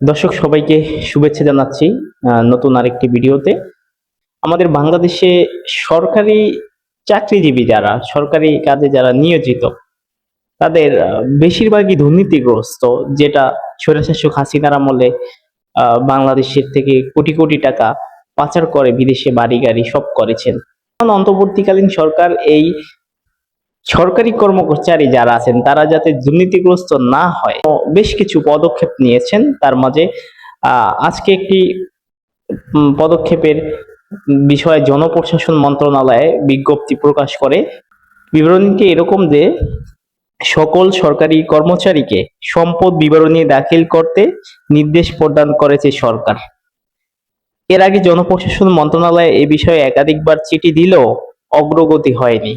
দর্শক, সবাইকে শুভেচ্ছা জানাচ্ছি নতুন আরেকটি ভিডিওতে। আমাদের বাংলাদেশে সরকারি চাকরিজীবী যারা, সরকারি কাজে যারা নিয়োজিত, তাদের বেশিরভাগই দুর্নীতিগ্রস্ত, যেটা স্বৈরশাসক হাসিনার আমলে বাংলাদেশের থেকে কোটি কোটি টাকা পাচার করে বিদেশে বাড়ি গাড়ি সব করেছেন। অন্তর্বর্তীকালীন সরকার এই সরকারি কর্মচারী যারা আছেন, তারা যাতে দুর্নীতিগ্রস্ত না হয়। বেশ কিছু পদক্ষেপ নিয়েছেন। তার মাঝে আজকে একটি পদক্ষেপের বিষয়ে জনপ্রশাসন মন্ত্রণালয়ে বিজ্ঞপ্তি প্রকাশ করে। বিবরণীটি এরকম যে, সকল সরকারি কর্মচারীকে সম্পদ বিবরণী দাখিল করতে নির্দেশ প্রদান করেছে সরকার। এর আগে জনপ্রশাসন মন্ত্রণালয় এ বিষয়ে একাধিকবার চিঠি দিলেও অগ্রগতি হয়নি।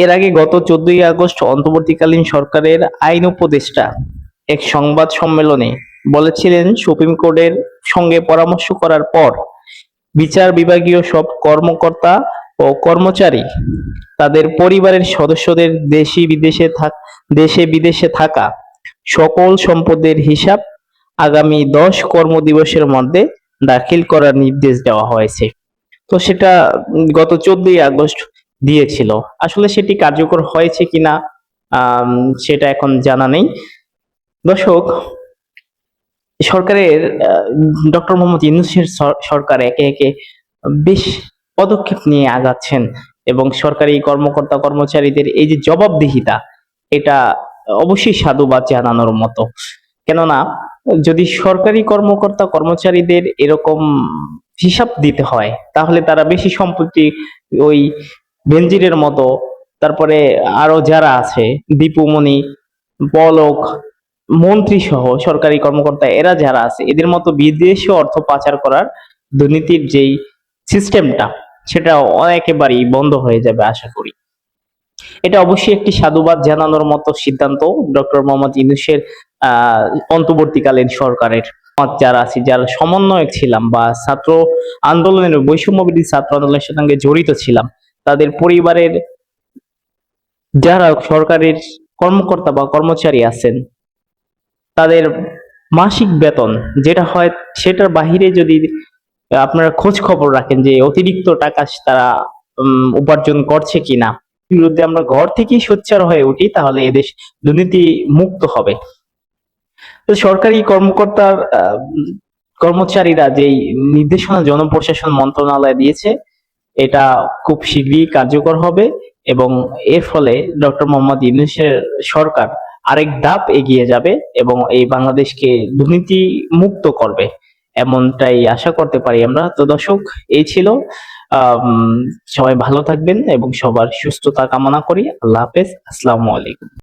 এর আগে গত চোদ্দই আগস্ট অন্তর্বর্তীকালীন সরকারের আইন উপদেষ্টা এক সংবাদ সম্মেলনে বলেছিলেন, সুপ্রিম কোর্টের সঙ্গে পরামর্শ করার পর বিচার বিভাগীয় সব কর্মকর্তা ও কর্মচারী তাদের পরিবারের সদস্যদের দেশি বিদেশে থাক দেশে বিদেশে থাকা সকল সম্পদের হিসাব আগামী দশ কর্মদিবসের মধ্যে দাখিল করার নির্দেশ দেওয়া হয়েছে। তো সেটা গত চোদ্দই আগস্ট দিয়েছিল। আসলে সেটি কার্যকর হয়েছে কিনা সেটা এখন জানা নেই। দর্শক, সরকারের ডক্টর মোহাম্মদ ইউনূসের সর- সরকার একে একে বেশ পদক্ষেপ নিয়ে আগাচ্ছেন এবং সরকারি কর্মকর্তা কর্মচারীদের এই যে জবাবদিহিতা, এটা অবশ্যই সাধুবাদ জানানোর মতো। কেননা, যদি সরকারি কর্মকর্তা কর্মচারীদের এরকম হিসাব দিতে হয়, তাহলে তারা বেশি সম্পত্তি ওই বেনজিরের মতো। তারপরে আরও যারা আছে দীপুমণি পলক, মন্ত্রী সহ সরকারি কর্মকর্তা, এরা যারা আছে, এদের মতো বিদেশে অর্থ পাচার করার দুর্নীতির যেই সিস্টেমটা, সেটা একেবারেই বন্ধ হয়ে যাবে আশা করি। এটা অবশ্যই একটি সাধুবাদ জানানোর মতো সিদ্ধান্ত ডক্টর মোহাম্মদ ইউনূসের আহ অন্তর্বর্তীকালীন সরকারের। যারা আছি, যারা সমন্বয়ক ছিলাম বা ছাত্র আন্দোলনের বৈষম্যবিধি ছাত্র আন্দোলনের সঙ্গে জড়িত ছিলাম তাদের পরিবারের যারা সরকারের কর্মকর্তা বা কর্মচারী আছেন, তাদের মাসিক বেতন যেটা হয় সেটার বাহিরে যদি আপনারা খোঁজ খবর রাখেন যে অতিরিক্ত টাকা তারা উপার্জন করছে কিনা, বিরুদ্ধে আমরা ঘর থেকেই সোচ্চার হয়ে উঠি, তাহলে এদেশ দুর্নীতি মুক্ত হবে। তো সরকারি কর্মকর্তার কর্মচারীরা যেই নির্দেশনা জনপ্রশাসন মন্ত্রণালয় দিয়েছে এটা খুব শীঘ্রই কার্যকর হবে এবং এর ফলে ডক্টর মোহাম্মদ ইউনূসের সরকার আরেক ধাপ এগিয়ে যাবে এবং এই বাংলাদেশকে দুর্নীতি মুক্ত করবে। এমনটাই আশা করতে পারি আমরা। তো দর্শক, এই ছিল সবাই ভালো থাকবেন এবং সবার সুস্থতা কামনা করি। আল্লাহ হাফেজ। আসসালামু আলাইকুম।